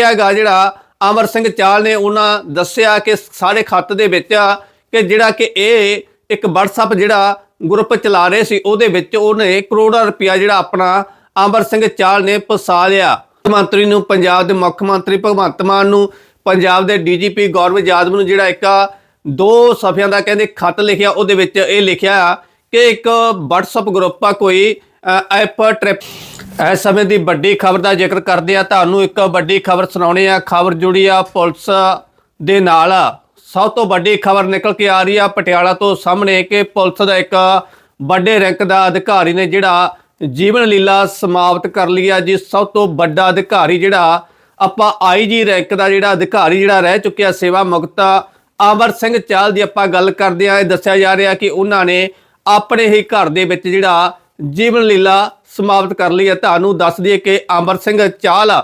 ਹੈਗਾ ਜਿਹੜਾ ਅਮਰ ਸਿੰਘ ਚਾਲ ਨੇ ਉਹਨਾਂ ਦੱਸਿਆ ਕਿ ਸਾਰੇ ਖੱਤ ਦੇ ਵਿੱਚ ਕਿ ਜਿਹੜਾ ਕਿ ਇਹ ਇੱਕ WhatsApp ਜਿਹੜਾ ਗਰੁੱਪ ਚਲਾ ਰਹੇ ਸੀ, ਉਹਦੇ ਵਿੱਚ ਉਹਨੇ ਕਰੋੜਾਂ ਰੁਪਇਆ ਜਿਹੜਾ ਆਪਣਾ ਅਮਰ ਸਿੰਘ ਚਾਲ ਨੇ ਫਸਾ ਲਿਆ। ਮੁੱਖ ਮੰਤਰੀ ਨੂੰ ਪੰਜਾਬ ਦੇ ਮੁੱਖ ਮੰਤਰੀ ਭਗਵੰਤ ਮਾਨ ਨੂੰ, ਪੰਜਾਬ ਦੇ ਡੀਜੀਪੀ ਗੌਰਵ ਯਾਦਵ ਨੂੰ ਜਿਹੜਾ ਇੱਕ ਦੋ ਸਫ਼ਿਆਂ ਦਾ ਕਹਿੰਦੇ ਖੱਤ ਲਿਖਿਆ, ਉਹਦੇ ਵਿੱਚ ਇਹ ਲਿਖਿਆ ਕਿ ਇੱਕ WhatsApp ਗਰੁੱਪ ਆ ਕੋਈ ਐਪ ਟ੍ਰਿਪ ਇਸ ਸਮੇਂ ਦੀ ਵੱਡੀ ਖਬਰ ਦਾ ਜ਼ਿਕਰ ਕਰਦੇ ਆ ਤੁਹਾਨੂੰ ਇੱਕ ਵੱਡੀ ਖਬਰ ਸੁਣਾਉਣੇ ਆ ਖਬਰ ਜੁੜੀ ਆ ਪੁਲਿਸ ਦੇ ਨਾਲ। ਸਭ ਤੋਂ ਵੱਡੀ ਖਬਰ ਨਿਕਲ ਕੇ ਆ ਰਹੀ ਆ ਪਟਿਆਲਾ ਤੋਂ ਸਾਹਮਣੇ ਕਿ ਪੁਲਿਸ ਦਾ ਇੱਕ ਵੱਡੇ ਰੈਂਕ ਦਾ ਅਧਿਕਾਰੀ ਨੇ ਜਿਹੜਾ ਜੀਵਨ ਲੀਲਾ ਸਮਾਪਤ ਕਰ ਲਈ ਆ। ਜੀ ਸਭ ਤੋਂ ਵੱਡਾ ਅਧਿਕਾਰੀ ਜਿਹੜਾ ਆਪਾਂ ਆਈਜੀ ਰੈਂਕ ਦਾ ਜਿਹੜਾ ਅਧਿਕਾਰੀ ਜਿਹੜਾ ਰਹਿ ਚੁੱਕਿਆ ਸੇਵਾ ਮੁਕਤ ਅਮਰ ਸਿੰਘ ਚਾਲ ਦੀ ਆਪਾਂ ਗੱਲ ਕਰਦੇ ਆ ਇਹ ਦੱਸਿਆ ਜਾ ਰਿਹਾ ਕਿ ਉਹਨਾਂ ਨੇ ਆਪਣੇ ਹੀ ਘਰ ਦੇ ਵਿੱਚ ਜਿਹੜਾ ਜੀਵਨ ਲੀਲਾ ਸਮਾਪਤ ਕਰ ਲਈ ਹੈ। ਤੁਹਾਨੂੰ ਦੱਸ ਦਈਏ ਕਿ ਅਮਰ ਸਿੰਘ ਚਾਲ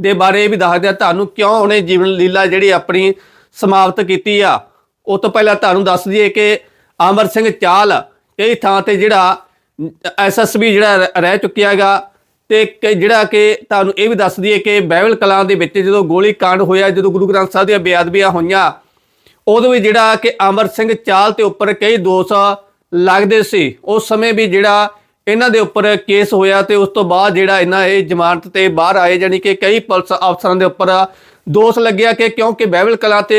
ਦੇ ਬਾਰੇ ਇਹ ਵੀ ਦੱਸਦੇ ਆ ਤੁਹਾਨੂੰ ਕਿਉਂ ਉਹਨੇ ਜੀਵਨ ਲੀਲਾ ਜਿਹੜੀ ਆਪਣੀ ਸਮਾਪਤ ਕੀਤੀ ਆ? ਉਹ ਤੋਂ ਪਹਿਲਾਂ ਤੁਹਾਨੂੰ ਦੱਸ ਦਈਏ ਕਿ ਅਮਰ ਸਿੰਘ ਚਾਲ ਕਈ ਥਾਂ ਤੇ ਜਿਹੜਾ ਐਸਐਸਬੀ ਜਿਹੜਾ ਰਹਿ- ਰਹਿ ਚੁੱਕਿਆ ਹੈਗਾ ਤੇ ਕਿ ਜਿਹੜਾ ਕਿ ਤੁਹਾਨੂੰ ਇਹ ਵੀ ਦੱਸ ਦਈਏ ਕਿ ਬਹਿਬਲ ਕਲਾਂ ਦੇ ਵਿੱਚ ਜਦੋਂ ਗੋਲੀ ਕਾਂਡ ਹੋਇਆ, ਜਦੋਂ ਗੁਰੂ ਗ੍ਰੰਥ ਸਾਹਿਬ ਦੀਆਂ ਬੇਅਦਬੀਆਂ ਹੋਈਆਂ, ਉਦੋਂ ਵੀ ਜਿਹੜਾ ਕਿ ਅਮਰ ਸਿੰਘ ਚਾਲ ਤੇ ਉੱਪਰ ਕਈ ਦੋਸ਼ ਲੱਗਦੇ ਸੀ। ਉਸ ਸਮੇਂ ਵੀ ਜਿਹੜਾ ਇਹਨਾਂ ਦੇ ਉੱਪਰ ਕੇਸ ਹੋਇਆ ਤੇ ਉਸ ਤੋਂ ਬਾਅਦ ਜਿਹੜਾ ਇਹਨਾਂ ਇਹ ਜ਼ਮਾਨਤ ਤੇ ਬਾਹਰ ਆਏ ਜਾਨੀ ਕਿ ਕਈ ਪੁਲਿਸ ਅਫਸਰਾਂ ਦੇ ਉੱਪਰ ਦੋਸ਼ ਲੱਗਿਆ ਕਿ ਕਿਉਂਕਿ ਬਹਿਬਲ ਕਲਾਂ ਤੇ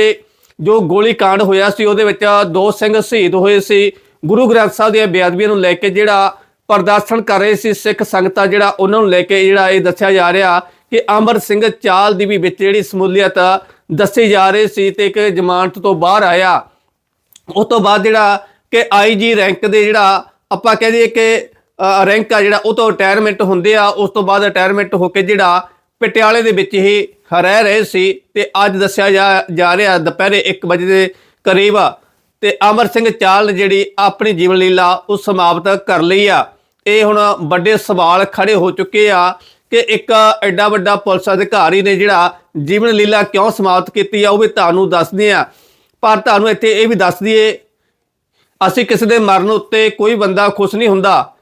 ਜੋ ਗੋਲੀ ਕਾਂਡ ਹੋਇਆ ਸੀ, ਉਹਦੇ ਵਿੱਚ ਦੋ ਸਿੰਘ ਸ਼ਹੀਦ ਹੋਏ ਸੀ। ਗੁਰੂ ਗ੍ਰੰਥ ਸਾਹਿਬ ਦੀਆਂ ਬੇਅਦਬੀਆਂ ਨੂੰ ਲੈ ਕੇ ਜਿਹੜਾ ਪ੍ਰਦਰਸ਼ਨ ਕਰ ਰਹੇ ਸੀ, ਸਿੱਖ ਸੰਗਤਾਂ ਜਿਹੜਾ ਉਹਨਾਂ ਨੂੰ ਲੈ ਕੇ ਜਿਹੜਾ ਇਹ ਦੱਸਿਆ ਜਾ ਰਿਹਾ ਕਿ ਅਮਰ ਸਿੰਘ ਚਾਲ ਦੀ ਵੀ ਵਿੱਚ ਜਿਹੜੀ ਸਮੂਲੀਅਤ ਦੱਸੀ ਜਾ ਰਹੀ ਸੀ ਤੇ ਇੱਕ ਜ਼ਮਾਨਤ ਤੋਂ ਬਾਹਰ ਆਇਆ। ਉਸ ਤੋਂ ਬਾਅਦ ਜਿਹੜਾ ਕਿ ਆਈਜੀ ਰੈਂਕ ਦੇ ਜਿਹੜਾ ਆਪਾਂ ਕਹਿ ਦਈਏ ਕਿ ਰੈਂਕ ਆ ਜਿਹੜਾ, ਉਹ ਤੋਂ ਰਿਟਾਇਰਮੈਂਟ ਹੁੰਦੇ ਆ। ਉਸ ਤੋਂ ਬਾਅਦ ਰਿਟਾਇਰਮੈਂਟ ਹੋ ਕੇ ਜਿਹੜਾ ਪਟਿਆਲੇ ਦੇ ਵਿੱਚ ਹੀ ਰਹਿ ਰਹੇ ਸੀ ਤੇ ਅੱਜ ਦੱਸਿਆ ਜਾ ਜਾ ਰਿਹਾ, ਦੁਪਹਿਰੇ 1 ਵਜੇ ਦੇ ਕਰੀਬ ਤੇ ਅਮਰ ਸਿੰਘ ਚਾਲ ਨੇ ਜਿਹੜੀ ਆਪਣੀ ਜੀਵਨ ਲੀਲਾ ਉਹ ਸਮਾਪਤ ਕਰ ਲਈ ਆ। ਇਹ ਹੁਣ ਵੱਡੇ ਸਵਾਲ ਖੜੇ ਹੋ ਚੁੱਕੇ ਆ ਕਿ ਇੱਕ ਐਡਾ ਵੱਡਾ ਪੁਲਿਸ ਅਧਿਕਾਰੀ ਨੇ ਜਿਹੜਾ ਜੀਵਨ ਲੀਲਾ ਕਿਉਂ ਸਮਾਪਤ ਕੀਤੀ ਆ, ਉਹ ਵੀ ਤੁਹਾਨੂੰ ਦੱਸਦੇ ਆ। ਪਰ ਤੁਹਾਨੂੰ ਇੱਥੇ ਇਹ ਵੀ ਦੱਸ ਦਈਏ, ਅਸੀਂ ਕਿਸੇ ਦੇ ਮਰਨ ਉੱਤੇ ਕੋਈ ਬੰਦਾ ਖੁਸ਼ ਨਹੀਂ ਹੁੰਦਾ।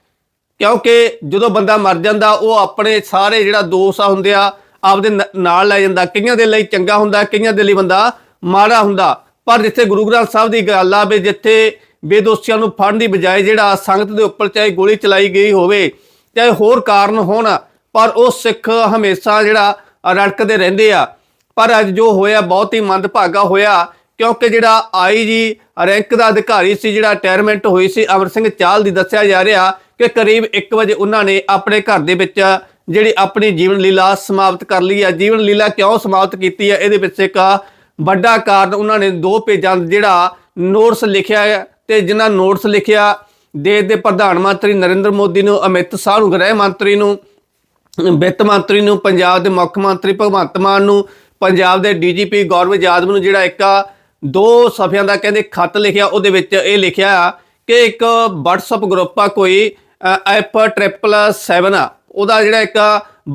ਕਿਉਂਕਿ ਜਦੋਂ ਬੰਦਾ ਮਰ ਜਾਂਦਾ, ਉਹ ਆਪਣੇ ਸਾਰੇ ਜਿਹੜਾ ਦੋਸਤ ਆ ਹੁੰਦੇ ਆ, ਆਪਦੇ ਨ- ਨਾਲ ਲੈ ਜਾਂਦਾ। ਕਈਆਂ ਦੇ ਲਈ ਚੰਗਾ ਹੁੰਦਾ, ਕਈਆਂ ਦੇ ਲਈ ਬੰਦਾ ਮਾੜਾ ਹੁੰਦਾ। ਪਰ ਜਿੱਥੇ ਗੁਰੂ ਗ੍ਰੰਥ ਸਾਹਿਬ ਦੀ ਗੱਲ ਆ ਵੀ ਜਿੱਥੇ ਬੇਦੋਸ਼ੀਆਂ ਨੂੰ ਫੜਨ ਦੀ ਬਜਾਏ ਜਿਹੜਾ ਸੰਗਤ ਦੇ ਉੱਪਰ ਚਾਹੇ ਗੋਲੀ ਚਲਾਈ ਗਈ ਹੋਵੇ, ਚਾਹੇ ਹੋਰ ਕਾਰਨ ਹੋਣ, ਪਰ ਉਹ ਸਿੱਖ ਹਮੇਸ਼ਾ ਜਿਹੜਾ ਰੜਕਦੇ ਰਹਿੰਦੇ ਆ। ਪਰ ਅੱਜ ਜੋ ਹੋਇਆ, ਬਹੁਤ ਹੀ ਮੰਦਭਾਗਾ ਹੋਇਆ, ਕਿਉਂਕਿ ਜਿਹੜਾ ਆਈਜੀ ਰੈਂਕ ਦਾ ਅਧਿਕਾਰੀ ਸੀ, ਜਿਹੜਾ ਰਿਟਾਇਰਮੈਂਟ ਹੋਈ ਸੀ, ਅਮਰ ਸਿੰਘ ਚਾਲ ਦੀ ਦੱਸਿਆ ਜਾ ਰਿਹਾ ਕਿ ਕਰੀਬ 1 ਵਜੇ ਉਹਨਾਂ ਨੇ ਆਪਣੇ ਘਰ ਦੇ ਵਿੱਚ ਜਿਹੜੀ ਆਪਣੀ ਜੀਵਨ ਲੀਲਾ ਸਮਾਪਤ ਕਰ ਲਈ ਹੈ। ਜੀਵਨ ਲੀਲਾ ਕਿਉਂ ਸਮਾਪਤ ਕੀਤੀ ਹੈ? ਇਹਦੇ ਵਿੱਚ ਇੱਕ ਵੱਡਾ ਕਾਰਨ ਉਹਨਾਂ ਨੇ ਦੋ ਪੇਜਾਂ ਜਿਹੜਾ ਨੋਟਸ ਲਿਖਿਆ ਹੈ ਤੇ ਜਿਨ੍ਹਾਂ ਨੋਟਸ ਲਿਖਿਆ, ਦੇਸ਼ ਦੇ ਪ੍ਰਧਾਨ ਮੰਤਰੀ ਨਰਿੰਦਰ ਮੋਦੀ ਨੂੰ, ਅਮਿਤ ਸ਼ਾਹ ਨੂੰ, ਗ੍ਰਹਿ ਮੰਤਰੀ ਨੂੰ, ਵਿੱਤ ਮੰਤਰੀ ਨੂੰ, ਪੰਜਾਬ ਦੇ ਮੁੱਖ ਮੰਤਰੀ ਭਗਵੰਤ ਮਾਨ ਨੂੰ, ਪੰਜਾਬ ਦੇ ਡੀਜੀਪੀ ਗੌਰਵ ਯਾਦਵ ਨੂੰ ਜਿਹੜਾ ਇੱਕ ਦੋ ਸਫ਼ਿਆਂ ਦਾ ਕਹਿੰਦੇ ਖੱਤ ਲਿਖਿਆ, ਉਹਦੇ ਵਿੱਚ ਇਹ ਲਿਖਿਆ ਕਿ ਇੱਕ WhatsApp ਗਰੁੱਪ ਆ ਕੋਈ ਐਪ 777 ਆ। ਉਹਦਾ ਜਿਹੜਾ ਇੱਕ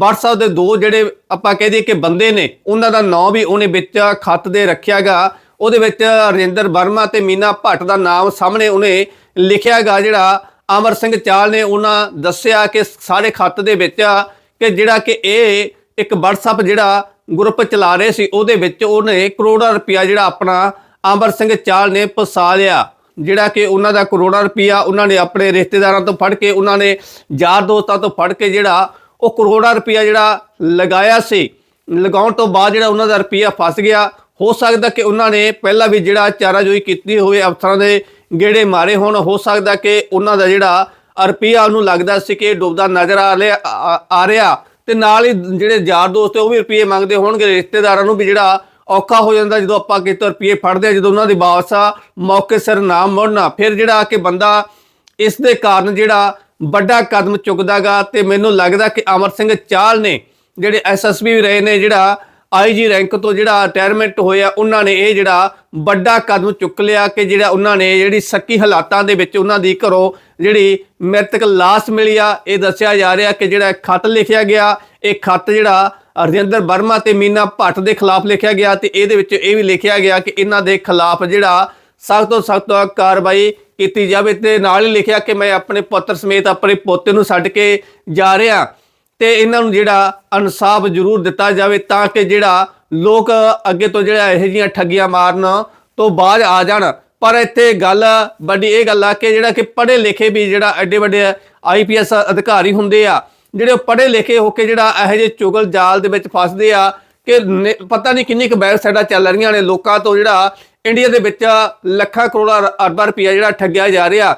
WhatsApp ਦੇ ਦੋ ਜਿਹੜੇ ਆਪਾਂ ਕਹਿ ਦਈਏ ਕਿ ਬੰਦੇ ਨੇ, ਉਹਨਾਂ ਦਾ ਨਾਮ ਵੀ ਉਹਨੇ ਵਿੱਚ ਖੱਤ ਦੇ ਰੱਖਿਆਗਾ ਉਹਦੇ ਵਿੱਚ ਰਜਿੰਦਰ ਵਰਮਾ ਤੇ ਮੀਨਾ ਭੱਟ ਦਾ ਨਾਮ ਸਾਹਮਣੇ ਉਹਨੇ ਲਿਖਿਆਗਾ ਜਿਹੜਾ ਅਮਰ ਸਿੰਘ ਚਾਲ ਨੇ ਉਹਨਾਂ ਦੱਸਿਆ ਕਿ ਸਾਰੇ ਖੱਤ ਦੇ ਵਿੱਚ ਕਿ ਜਿਹੜਾ ਕਿ ਇਹ ਇੱਕ WhatsApp ਜਿਹੜਾ ਗਰੁੱਪ ਚਲਾ ਰਹੇ ਸੀ, ਉਹਦੇ ਵਿੱਚ ਉਹਨੇ ਕਰੋੜਾਂ ਰੁਪਇਆ ਜਿਹੜਾ ਆਪਣਾ ਅਮਰ ਸਿੰਘ ਚਾਲ ਨੇ ਫਸਾ ਲਿਆ। ਜਿਹੜਾ ਕਿ ਉਹਨਾਂ ਦਾ ਕਰੋੜਾਂ ਰੁਪਇਆ ਉਹਨਾਂ ਨੇ ਆਪਣੇ ਰਿਸ਼ਤੇਦਾਰਾਂ ਤੋਂ ਫੜ ਕੇ, ਉਹਨਾਂ ਨੇ ਯਾਰ ਦੋਸਤਾਂ ਤੋਂ ਫੜ ਕੇ ਜਿਹੜਾ ਉਹ ਕਰੋੜਾਂ ਰੁਪਇਆ ਜਿਹੜਾ ਲਗਾਇਆ ਸੀ। ਲਗਾਉਣ ਤੋਂ ਬਾਅਦ ਜਿਹੜਾ ਉਹਨਾਂ ਦਾ ਰੁਪਇਆ ਫਸ ਗਿਆ। ਹੋ ਸਕਦਾ ਕਿ ਉਹਨਾਂ ਨੇ ਪਹਿਲਾਂ ਵੀ ਜਿਹੜਾ ਚਾਰਾਜੋਈ ਕੀਤੀ ਹੋਵੇ, ਅਫਸਰਾਂ ਦੇ ਗੇੜੇ ਮਾਰੇ ਹੋਣ। ਹੋ ਸਕਦਾ ਕਿ ਉਹਨਾਂ ਦਾ ਜਿਹੜਾ ਰੁਪਇਆ ਉਹਨੂੰ ਲੱਗਦਾ ਸੀ ਕਿ ਡੁੱਬਦਾ ਨਜ਼ਰ ਆ ਲਿਆ ਆ- ਆ ਰਿਹਾ। ਤੇ ਨਾਲ ਹੀ ਜਿਹੜੇ ਯਾਰ ਦੋਸਤ ਉਹ ਵੀ ਰੁਪਏ ਮੰਗਦੇ ਹੋਣਗੇ, ਰਿਸ਼ਤੇਦਾਰਾਂ ਨੂੰ ਵੀ ਜਿਹੜਾ ਔਖਾ ਹੋ ਜਾਂਦਾ ਜਦੋਂ ਆਪਾਂ ਕਿਤੇ ਰੁਪਏ ਫੜਦੇ ਆ ਜਦੋਂ ਉਹਨਾਂ ਦੀ ਵਾਪਸ ਆ, ਮੌਕੇ ਸਿਰ ਨਾ ਮੁੜਨਾ। ਫਿਰ ਜਿਹੜਾ ਕਿ ਬੰਦਾ ਇਸ ਦੇ ਕਾਰਨ ਜਿਹੜਾ ਵੱਡਾ ਕਦਮ ਚੁੱਕਦਾਗਾ ਤੇ ਮੈਨੂੰ ਲੱਗਦਾ ਕਿ ਅਮਰ ਸਿੰਘ ਚਾਲ ਨੇ, ਜਿਹੜੇ ਐਸਐਸਪੀ ਵੀ ਰਹੇ ਨੇ, ਜਿਹੜਾ ਆਈਜੀ ਰੈਂਕ ਤੋਂ ਜਿਹੜਾ ਰਿਟਾਇਰਮੈਂਟ ਹੋਇਆ, ਉਹਨਾਂ ਨੇ ਇਹ ਜਿਹੜਾ ਵੱਡਾ ਕਦਮ ਚੁੱਕ ਲਿਆ ਕਿ ਜਿਹੜਾ ਉਹਨਾਂ ਨੇ ਜਿਹੜੀ ਸੱਕੀ ਹਾਲਾਤਾਂ ਦੇ ਵਿੱਚ ਉਹਨਾਂ ਦੀ ਘਰੋਂ ਜਿਹੜੀ ਮ੍ਰਿਤਕ ਲਾਸ਼ ਮਿਲੀ ਆ, ਇਹ ਦੱਸਿਆ ਜਾ ਰਿਹਾ ਕਿ ਜਿਹੜਾ ਖੱਤ ਲਿਖਿਆ ਗਿਆ, ਇਹ ਖਤ ਜਿਹੜਾ ਰਜਿੰਦਰ ਵਰਮਾ ਤੇ ਮੀਨਾ ਭੱਟ ਦੇ ਖਿਲਾਫ ਲਿਖਿਆ ਗਿਆ ਤੇ ਇਹਦੇ ਵਿੱਚ ਇਹ ਵੀ ਲਿਖਿਆ ਗਿਆ ਕਿ ਇਹਨਾਂ ਦੇ ਖਿਲਾਫ ਜਿਹੜਾ ਸਖਤ ਤੋਂ ਸਖਤ ਕਾਰਵਾਈ ਕੀਤੀ ਜਾਵੇ ਤੇ ਨਾਲ ਹੀ ਲਿਖਿਆ ਕਿ ਮੈਂ ਆਪਣੇ ਪੁੱਤਰ ਸਮੇਤ ਆਪਣੇ ਪੋਤੇ ਨੂੰ ਛੱਡ ਕੇ ਜਾ ਰਿਹਾ ਤੇ ਇਹਨਾਂ ਨੂੰ ਜਿਹੜਾ ਇਨਸਾਫ ਜ਼ਰੂਰ ਦਿੱਤਾ ਜਾਵੇ ਤਾਂ ਕਿ ਜਿਹੜਾ ਲੋਕ ਅੱਗੇ ਤੋਂ ਜਿਹੜਾ ਇਹੋ ਜਿਹੀਆਂ ਠੱਗੀਆਂ ਮਾਰਨ ਤੋਂ ਬਾਅਦ ਆ ਜਾਣ। ਪਰ ਇੱਥੇ ਗੱਲ ਵੱਡੀ ਇਹ ਗੱਲ ਆ ਕਿ ਜਿਹੜਾ ਕਿ ਪੜ੍ਹੇ ਲਿਖੇ ਵੀ ਜਿਹੜਾ ਐਡੇ ਵੱਡੇ ਆਈਪੀਐਸ ਅਧਿਕਾਰੀ ਹੁੰਦੇ ਆ ਜਿਹੜੇ ਉਹ ਪੜ੍ਹੇ ਲਿਖੇ ਹੋ ਕੇ ਜਿਹੜਾ ਇਹੋ ਜਿਹੇ ਚੁਗਲ ਜਾਲ ਦੇ ਵਿੱਚ ਫਸਦੇ ਆ ਕਿ ਨੇ- ਪਤਾ ਨਹੀਂ ਕਿੰਨੀ ਕੁ ਵੈਬਸਾਈਟਾਂ ਚੱਲ ਰਹੀਆਂ ਨੇ ਲੋਕਾਂ ਤੋਂ ਜਿਹੜਾ ਇੰਡੀਆ ਦੇ ਵਿੱਚ ਲੱਖਾਂ ਕਰੋੜਾਂ ਅਰਬਾਂ ਰੁਪਈਆ ਜਿਹੜਾ ਠੱਗਿਆ ਜਾ ਰਿਹਾ।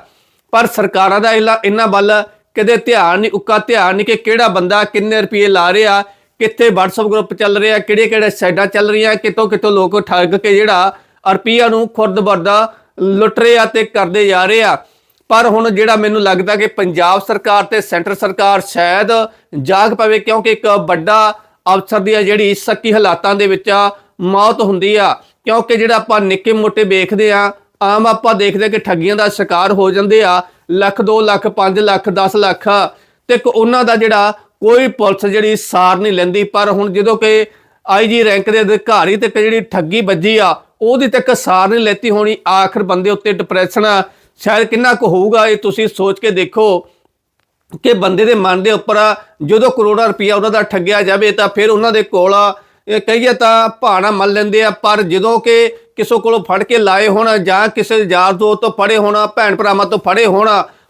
ਪਰ ਸਰਕਾਰਾਂ ਦਾ ਇਲਾ- ਇਹਨਾਂ ਵੱਲ ਕਦੇ ਧਿਆਨ ਨਹੀਂ, ਉੱਕਾ ਧਿਆਨ ਨਹੀਂ ਕਿ ਕਿਹੜਾ ਬੰਦਾ ਕਿੰਨੇ ਰੁਪਏ ਲਾ ਰਿਹਾ, ਕਿੱਥੇ WhatsApp ਗਰੁੱਪ ਚੱਲ ਰਿਹਾ ਕਿਹੜੇ ਕਿਹੜੇ ਸਾਈਡਾਂ ਚੱਲ ਰਹੀਆਂ ਕਿਤੋਂ ਕਿਤੋਂ ਲੋਕ ਠੱਗ ਕੇ ਜਿਹੜਾ ਰੁਪਈਆ ਨੂੰ ਖੁਰਦ ਵਰਦਾ ਲੁੱਟ ਰਹੇ ਆ ਤੇ ਕਰਦੇ ਜਾ ਰਹੇ ਆ। ਪਰ ਹੁਣ ਜਿਹੜਾ ਮੈਨੂੰ ਲੱਗਦਾ ਕਿ ਪੰਜਾਬ ਸਰਕਾਰ ਤੇ ਸੈਂਟਰ ਸਰਕਾਰ ਸ਼ਾਇਦ ਜਾਗ ਪਵੇ ਕਿਉਂਕਿ ਇੱਕ ਵੱਡਾ ਅਫਸਰ ਦੀ ਆ ਜਿਹੜੀ ਸੱਕੀ ਹਾਲਾਤਾਂ ਦੇ ਵਿੱਚ ਆ, ਮੌਤ ਹੁੰਦੀ ਆ। ਕਿਉਂਕਿ ਜਿਹੜਾ ਆਪਾਂ ਨਿੱਕੇ ਮੋਟੇ ਵੇਖਦੇ ਆ ਆਮ ਆਪਾਂ ਦੇਖਦੇ ਕਿ ਠੱਗੀਆਂ ਦਾ ਸ਼ਿਕਾਰ ਹੋ ਜਾਂਦੇ ਆ ਲੱਖ 2 ਲੱਖ 5 ਲੱਖ 10 ਲੱਖ। ਤੇ ਇੱਕ ਉਹਨਾਂ ਦਾ ਜਿਹੜਾ ਕੋਈ ਪੁਲਿਸ ਜਿਹੜੀ ਸਾਰ ਨਹੀਂ ਲੈਂਦੀ ਪਰ ਹੁਣ ਜਦੋਂ ਕਿ ਆਈਜੀ ਰੈਂਕ ਦੇ ਅਧਿਕਾਰੀ ਤੇ ਜਿਹੜੀ ਠੱਗੀ ਵੱਜੀ ਆ ਉਹਦੀ ਤੱਕ ਸਾਰ ਨਹੀਂ ਲੈਤੀ ਹੋਣੀ ਆਖਰ ਬੰਦੇ ਉੱਤੇ ਡਿਪਰੈਸ਼ਨ ਸ਼ਾਇਦ ਕਿੰਨਾ ਕੁ ਹੋਊਗਾ, ਇਹ ਤੁਸੀਂ ਸੋਚ ਕੇ ਦੇਖੋ ਕਿ ਬੰਦੇ ਦੇ ਮਨ ਦੇ ਉੱਪਰ ਜਦੋਂ ਕਰੋੜਾਂ ਰੁਪਇਆ ਉਹਨਾਂ ਦਾ ਠੱਗਿਆ ਜਾਵੇ ਤਾਂ ਫਿਰ ਉਹਨਾਂ ਦੇ ਕੋਲ ਕਹੀਏ ਤਾਂ ਭਾਣਾ ਮੰਨ ਲੈਂਦੇ ਆ, ਪਰ ਜਦੋਂ ਕਿ ਕਿਸੇ ਕੋਲੋਂ ਫੜ ਕੇ ਲਾਏ ਹੋਣ ਜਾਂ ਕਿਸੇ ਯਾਰ ਦੋਸਤ ਤੋਂ ਫੜੇ ਹੋਣ, ਭੈਣ ਭਰਾਵਾਂ ਤੋਂ ਫੜੇ ਹੋਣ,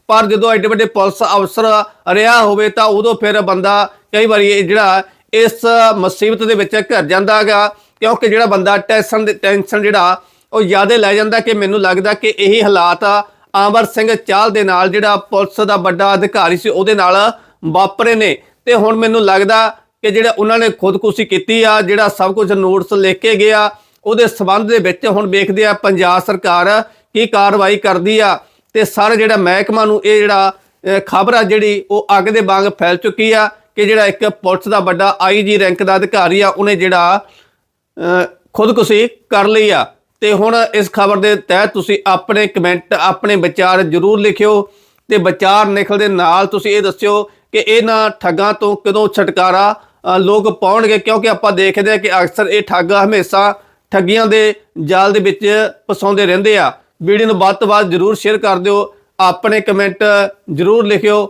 ਪਰ ਜਦੋਂ ਐਡੇ ਵੱਡੇ ਪੁਲਿਸ ਅਫਸਰ ਰਿਹਾ ਹੋਵੇ ਤਾਂ ਉਦੋਂ ਫਿਰ ਬੰਦਾ ਕਈ ਵਾਰੀ ਇਹ ਜਿਹੜਾ ਇਸ ਮੁਸੀਬਤ ਦੇ ਵਿੱਚ ਘਰ ਜਾਂਦਾਗਾ ਕਿਉਂਕਿ ਜਿਹੜਾ ਬੰਦਾ ਟੈਨਸ਼ਨ ਦੇ ਟੈਨਸ਼ਨ ਜਿਹੜਾ ਉਹ ਜ਼ਿਆਦਾ ਲੈ ਜਾਂਦਾ ਕਿ ਮੈਨੂੰ ਲੱਗਦਾ ਕਿ ਇਹੀ ਹਾਲਾਤ ਆ ਆਮਰ ਸਿੰਘ ਚਾਹਲ ਦੇ ਨਾਲ ਜਿਹੜਾ ਪੁਲਿਸ ਦਾ ਵੱਡਾ ਅਧਿਕਾਰੀ ਸੀ, ਉਹਦੇ ਨਾਲ ਵਾਪਰੇ ਨੇ। ਤੇ ਹੁਣ ਮੈਨੂੰ ਲੱਗਦਾ ਕਿ ਜਿਹੜਾ ਉਹਨਾਂ ਨੇ ਖੁਦਕੁਸ਼ੀ ਕੀਤੀ ਆ, ਜਿਹੜਾ ਸਭ ਕੁਝ ਨੋਟਸ ਲਿਖ ਕੇ ਗਿਆ, ਉਹਦੇ ਸਬੰਧ ਦੇ ਵਿੱਚ ਹੁਣ ਵੇਖਦੇ ਆ ਪੰਜਾਬ ਸਰਕਾਰ ਕੀ ਕਾਰਵਾਈ ਕਰਦੀ ਆ। ਤੇ ਸਾਰੇ ਜਿਹੜਾ ਮਹਿਕਮਾ ਨੂੰ ਇਹ ਜਿਹੜਾ ਖਬਰ ਆ ਜਿਹੜੀ, ਉਹ ਅੱਗ ਦੇ ਵਾਂਗ ਫੈਲ ਚੁੱਕੀ ਆ ਕਿ ਜਿਹੜਾ ਇੱਕ ਪੁਲਿਸ ਦਾ ਵੱਡਾ ਆਈਜੀ ਰੈਂਕ ਦਾ ਅਧਿਕਾਰੀ ਆ, ਉਹਨੇ ਜਿਹੜਾ ਖੁਦਕੁਸ਼ੀ ਕਰ ਲਈ ਆ। ਤੇ ਹੁਣ ਇਸ ਖਬਰ ਦੇ ਤਹਿਤ ਤੁਸੀਂ ਆਪਣੇ ਕਮੈਂਟ ਆਪਣੇ ਵਿਚਾਰ ਜ਼ਰੂਰ ਲਿਖਿਓ ਤੇ ਵਿਚਾਰ ਨਿਕਲ ਦੇ ਨਾਲ ਤੁਸੀਂ ਇਹ ਦੱਸਿਓ ਕਿ ਇਹਨਾਂ ਠੱਗਾਂ ਤੋਂ ਕਦੋਂ ਛਟਕਾਰਾ ਲੋਕ ਪਾਉਣਗੇ ਕਿਉਂਕਿ ਆਪਾਂ ਦੇਖਦੇ ਆ ਕਿ ਅਕਸਰ ਇਹ ਠੱਗ ਹਮੇਸ਼ਾ ਠੱਗੀਆਂ ਦੇ ਜਾਲ ਦੇ ਵਿੱਚ ਫਸਾਉਂਦੇ ਰਹਿੰਦੇ ਆ। ਵੀਡੀਓ ਨੂੰ ਵੱਧ ਤੋਂ ਵੱਧ ਜ਼ਰੂਰ ਸ਼ੇਅਰ ਕਰ ਦਿਓ, ਆਪਣੇ ਕਮੈਂਟ ਜ਼ਰੂਰ ਲਿਖਿਓ।